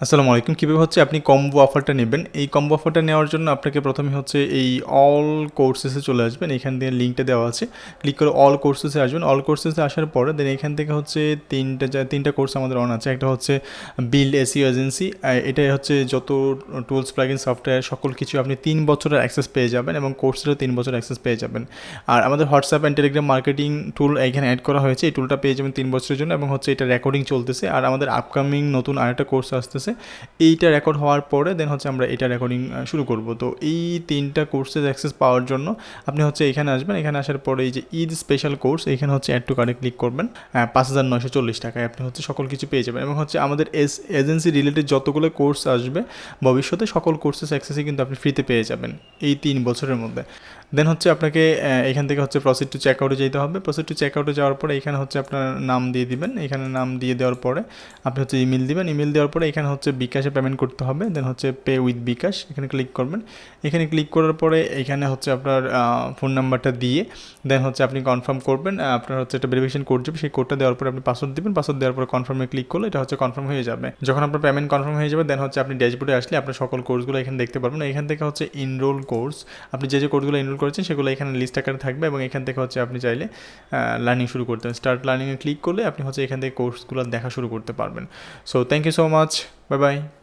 আসসালামু আলাইকুম। কীভাবে হচ্ছে আপনি কম্বো অফারটা নেবেন? এই কম্বো অফারটা নেওয়ার জন্য আপনাকে প্রথমে হচ্ছে এই অল কোর্সেসে চলে আসবেন। এখান থেকে লিঙ্কটা দেওয়া আছে। ক্লিক করে অল কোর্সেসে আসবেন। অল কোর্সেসে আসার পরে দেন এখান থেকে হচ্ছে তিনটা তিনটা কোর্স আমাদের অন আছে। একটা হচ্ছে বিল্ড এসিও এজেন্সি এটা হচ্ছে যত টুলস প্লাগিন সফটওয়্যার সকল কিছু আপনি তিন বছরের অ্যাক্সেস পেয়ে যাবেন এবং কোর্সেরও তিন বছর অ্যাক্সেস পেয়ে যাবেন। আর আমাদের WhatsApp and Telegram marketing tool এখানে অ্যাড করা হয়েছে। এই টুলটা পেয়ে যাবেন তিন বছরের জন্য এবং হচ্ছে এটা রেকর্ডিং চলতেছে। আর আমাদের আপকামিং নতুন আরেকটা কোর্স আসতেছে এইটা রেকর্ড হওয়ার পরে দেন হচ্ছে আমরা এটা রেকর্ডিং শুরু করব। তো এই তিনটা কোর্সের অ্যাক্সেস পাওয়ার জন্য আপনি হচ্ছে এখানে আসবেন। এখানে আসার পরে এই যে ঈদ স্পেশাল কোর্স এখানে হচ্ছে অ্যাড টু কার্ডে ক্লিক করবেন। পাঁচ হাজার নয়শো চল্লিশ টাকায় আপনি হচ্ছে সকল কিছু পেয়ে যাবেন এবং হচ্ছে আমাদের এস এজেন্সি রিলেটেড যতগুলো কোর্স আসবে ভবিষ্যতে সকল কোর্সেস অ্যাক্সেসই কিন্তু আপনি ফ্রিতে পেয়ে যাবেন এই তিন বছরের মধ্যে। দেন হচ্ছে আপনাকে এখান থেকে হচ্ছে প্রসিড টু চেক আউটে যেতে হবে। প্রসিড টু চেক আউটে যাওয়ার পরে এখানে হচ্ছে আপনার নাম দিয়ে দিবেন। এখানে নাম দিয়ে দেওয়ার পরে আপনি হচ্ছে ইমেল দিবেন। ইমেল দেওয়ার পরে এখানে হচ্ছে বিকাশে পেমেন্ট করতে হবে দেন হচ্ছে পে উইথ বিকাশ, এখানে ক্লিক করবেন। এখানে ক্লিক করার পরে এখানে হচ্ছে আপনার ফোন নাম্বারটা দিয়ে দেন হচ্ছে আপনি কনফার্ম করবেন আপনার হচ্ছে একটা ভেরিফিকেশন কোড যাবে, সেই কোডটা দেওয়ার পরে আপনি পাসওয়ার্ড দিবেন পাসওয়ার্ড দেওয়ার পরে কনফার্মে ক্লিক করলে এটা হচ্ছে কনফার্ম হয়ে যাবে। যখন আপনার পেমেন্ট কনফার্ম হয়ে যাবে দেন হচ্ছে আপনি ড্যাশবোর্ডে আসলে আপনার সকল কোর্সগুলো এখানে দেখতে পারবেন। এখান থেকে হচ্ছে ইনরোল কোর্স আপনি যে যে কোর্সগুলো ইনরোল করেছেন, সেগুলো এখানে লিস্ট আকারে থাকবে এবং এখান থেকে হচ্ছে আপনি চাইলে লার্নিং শুরু করতে পারেন। স্টার্ট লার্নিংয়ে ক্লিক করলে আপনি হচ্ছে এখান থেকে কোর্সগুলো দেখা শুরু করতে পারবেন। So thank you so much Bye bye.